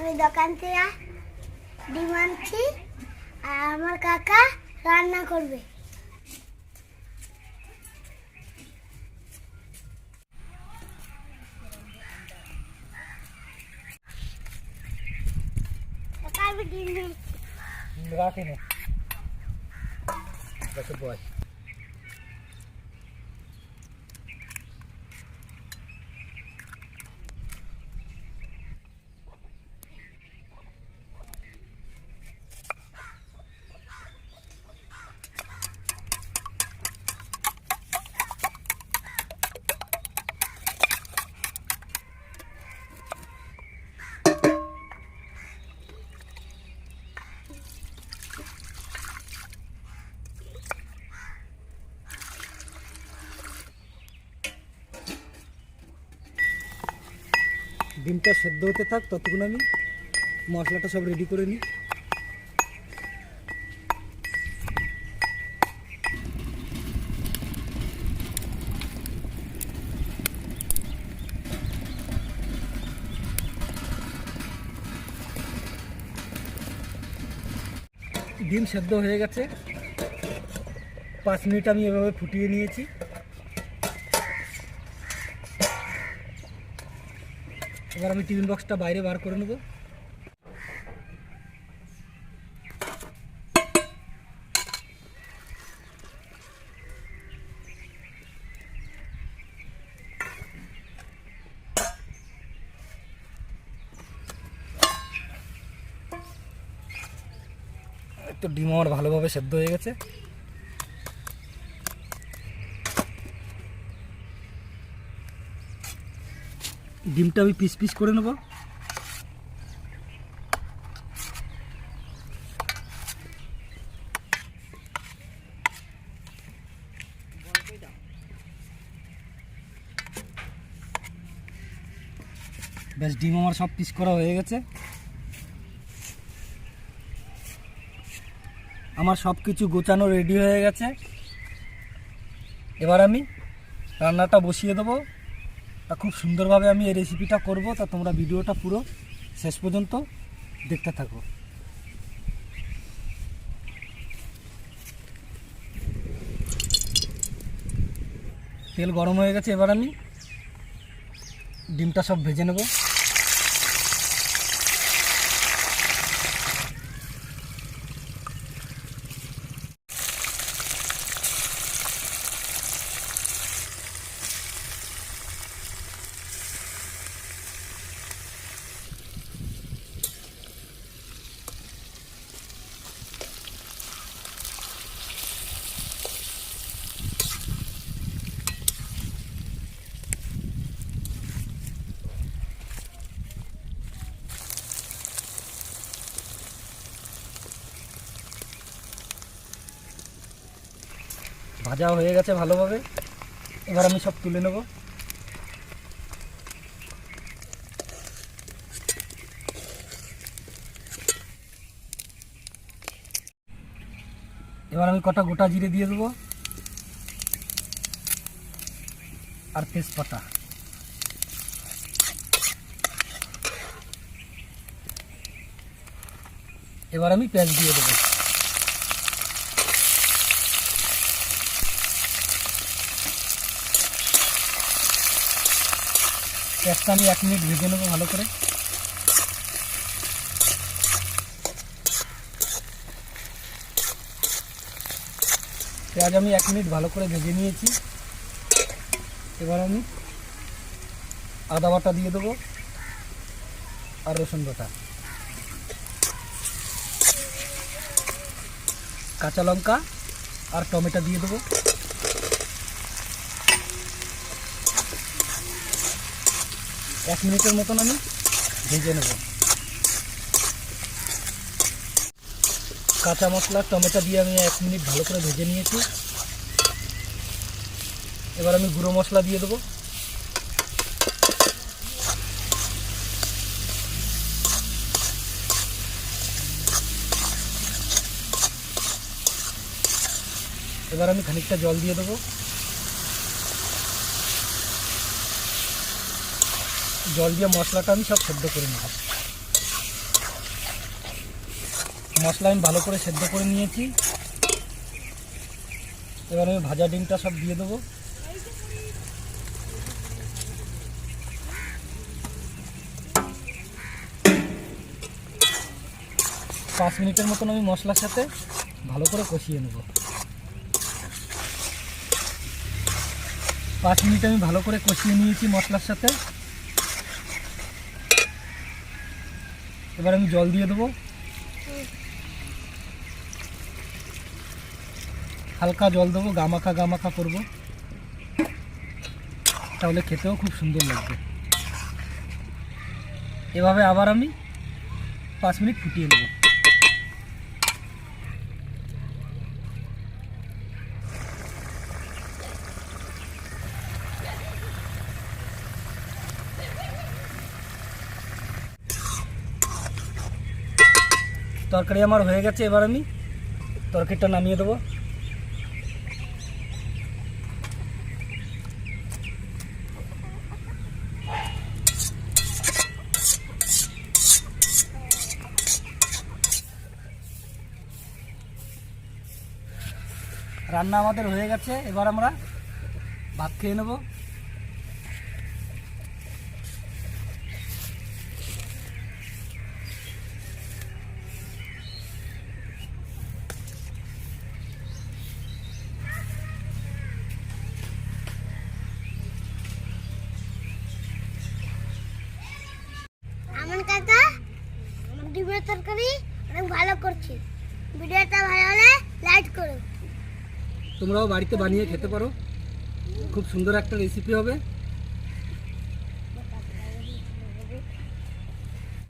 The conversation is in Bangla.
আমি দোকান থেকে ডিম আনছি আর আমার কাকা রান্না করবে। রাখি না। বয়। ডিমটা সেদ্ধ হতে থাক, ততক্ষণ আমি মশলাটা সব রেডি করে নিই। ডিম সেদ্ধ হয়ে গেছে। পাঁচ মিনিট আমি এভাবে ফুটিয়ে নিয়েছি। এবার আমি টিফিন বক্সটা বাইরে বার করে নেব। তো ডিম আমার ভালোভাবে সেদ্ধ হয়ে গেছে। ডিমটা আমি পিস পিস করে নেব। বেশ ডিম আমার সব পিস করা হয়ে গেছে। আমার সব কিছু গোছানো রেডি হয়ে গেছে। এবার আমি রান্নাটা বসিয়ে দেবো। খুব সুন্দরভাবে আমি এই রেসিপিটা করব। তা তোমরা ভিডিওটা পুরো শেষ পর্যন্ত দেখতে থাকো। তেল গরম হয়ে গেছে, এবার আমি ডিমটা সব ভেজে নেব। ভাজা হয়ে গেছে ভালোভাবে। এবার আমি সব তুলে নেব। এবার আমি কটা গোটা জিরে দিয়ে দেবো। আর তেজপাতা। এবার আমি পেঁয়াজ দিয়ে দেবো। পেঁয়াজটা আমি এক মিনিট ভেজে নেব ভালো করে। পেঁয়াজ আমি এক মিনিট ভালো করে ভেজে নিয়েছি। এবার আমি আদা বাটা দিয়ে দেবো আর রসুন বাটা। কাঁচা লঙ্কা আর টমেটো দিয়ে দেবো। এক মিনিটের মতন আমি ভেজে নেব। কাঁচা মশলা, টমেটো দিয়ে আমি এক মিনিট ভালো করে ভেজে নিয়েছি। এবার আমি গুঁড়ো মশলা দিয়ে দেবো। এবার আমি খানিকটা জল দিয়ে দেবো। জল দিয়ে মশলাটা আমি সব সেদ্ধ করে নেব মশলা আমি ভালো করে সেদ্ধ করে নিয়েছি। এবার আমি ভাজা ডিমটা সব দিয়ে দেবো। পাঁচ মিনিটের মতন আমি মশলার সাথে ভালো করে কষিয়ে নেব। পাঁচ মিনিট আমি ভালো করে কষিয়ে নিয়েছি মশলার সাথে। এবার আমি জল দিয়ে দেবো। হালকা জল দেবো, গামাখা গামাখা করব। তাহলে খেতেও খুব সুন্দর লাগবে। এভাবে আবার আমি পাঁচ মিনিট ফুটিয়ে নেব। তরকারি আমার হয়ে গেছে, এবার আমি তরকারিটা নামিয়ে দেবো। রান্না আমাদের হয়ে গেছে, এবার আমরা ভাত খেয়ে নেব আমার কাকা আমার ডিমের তরকারি অনেক ভালো করছি। ভিডিওটা ভালো হলে লাইক করো। তোমরাও বাড়িতে বানিয়ে খেতে পারো। খুব সুন্দর একটা রেসিপি হবে।